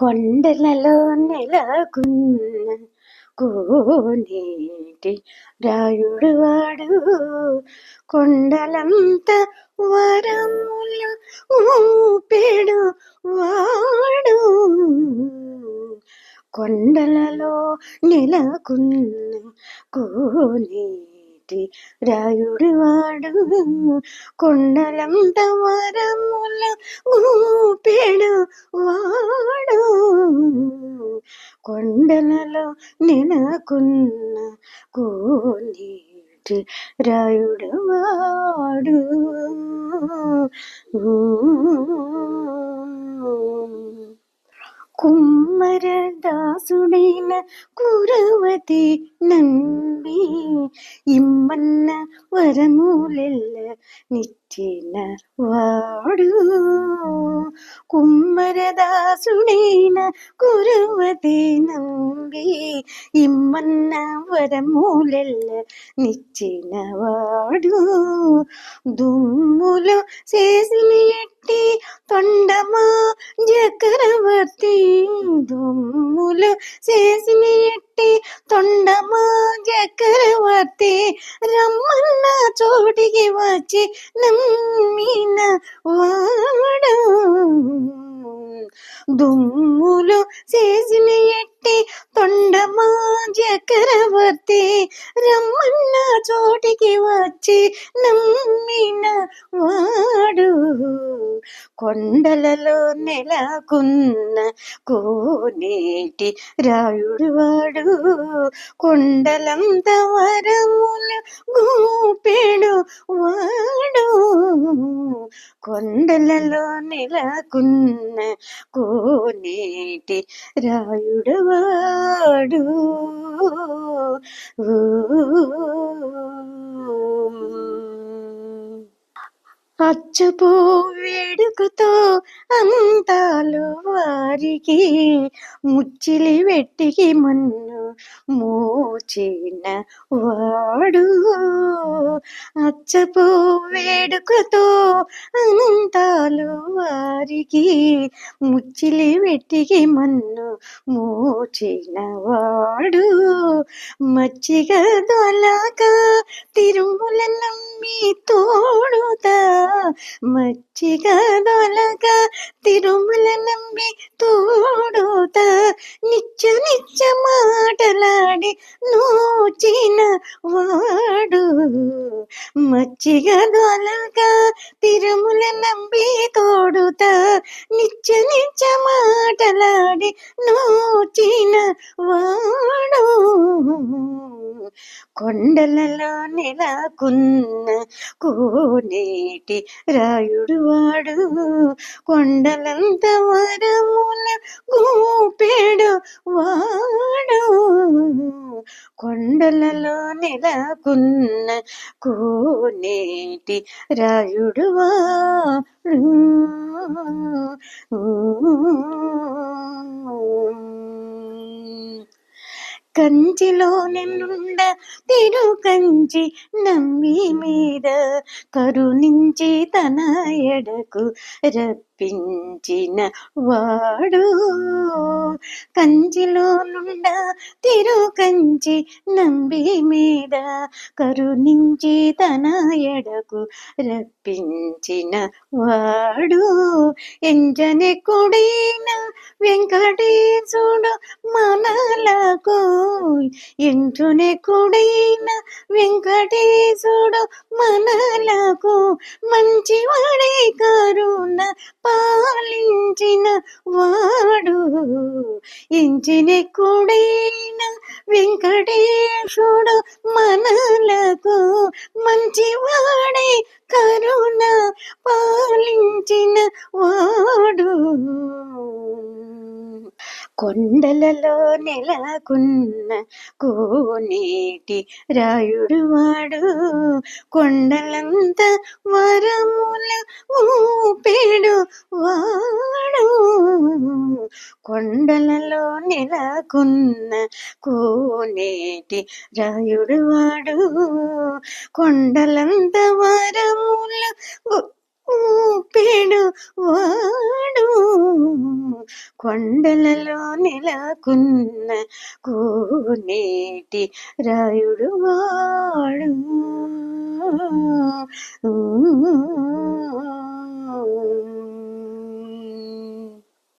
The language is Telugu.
కొండలలో నెలకున్న కోనేటి రాయుడు వాడు. కొండలంత వరములు ఊపెడు వాడు. కొండలలో నెలకున్న కోనేటి రాయుడు వాడు. కొండలంత వరములు ఊపెడు వాడు. కొండలలో నెలకున్న కోనేటి రాయుడు వాడు కుమ్మరదాసుడైన కురవతి నంబి ఇమ్మన్న వరములెల్ల నిచ్చిన వాడు కుమ్మరదాసుడైన కురవతి నంబి ఇమ్మన్న వరములెల్ల నిచ్చిన వాడు దుమ్ములు చేసిన ఎట్టి తొండమా చక్రవర్తి దుమ్ములు చేసిన ఎట్టి తొండమా చక్రవర్తి రమ్మన్న చోటికి వచ్చి నమ్మిన వాడు. దుమ్ములు చేసిన ఎట్టి తొండమా చక్రవర్తి రమ్మన్న చోటికి వచ్చి నమ్మిన వాడు. కొండలలో నెలకున్న కోనేటి రాయుడు వాడు. కొండలంత వరముల గూపెడు వాడు. కొండలలో నెలకున్న కోనేటి రాయుడు వాడు. అచ్చపో వేడుకతో అంతాలు వారికి ముచ్చిలి వెట్టికి మన్ను మోచిన వాడు. అచ్చపో వేడుకతో అంతాలు వారికి ముచ్చిలి వెట్టికి మన్ను మోచినవాడు. మచ్చిగ దొలక తిరుమల నమ్మి తోడుతా మచ్చిగ దొలక తిరుమల నమ్మి తోడుతా నిత్య నిత్య మాటలాడి నోచిన వాడు మచ్చిగ దొలక తిరుమల నమ్మి తోడు నిత్య నిత్య మాటలాడి నోచిన వాడు. కొండలలో నెలకున్న కోనేటి రాయుడు వాడు కొండలంత వరముల గూపెడు వాడు. కొండలలో నెలకున్న కోనేటి రాయుడు వాడు. కంచిలో నిన్నుండ తిరు కంచి నమ్మి మీద కరుణించి తన ఎడకు తప్పించిన వాడు. కంచిలో నుండ తిరు కంచి నంబి మీద కరుణించి తన ఎడకు రప్పించిన వాడు. ఎంజని కొడైన వెంకటేశుడు మనలకు ఎంచునే కొడైన వెంకటేశుడు మనలకు మంచివాడే కరుణ పాలించిన వాడు. ఎంచిన కొడైన వెంకటేశుడు మనలకు మంచివాడే కరుణ పాలించిన వాడు. కొండలలో నెలకున్న కోనేటి రాయుడు వాడు. కొండలంత వరముల ఊపేడు వాడు. కొండలలో నెలకున్న కోనేటి రాయుడు వాడు. కొండలంత వరముల ఊపేడు వా కొండలలో నెలకున్న కోనేటి రాయుడు వాడు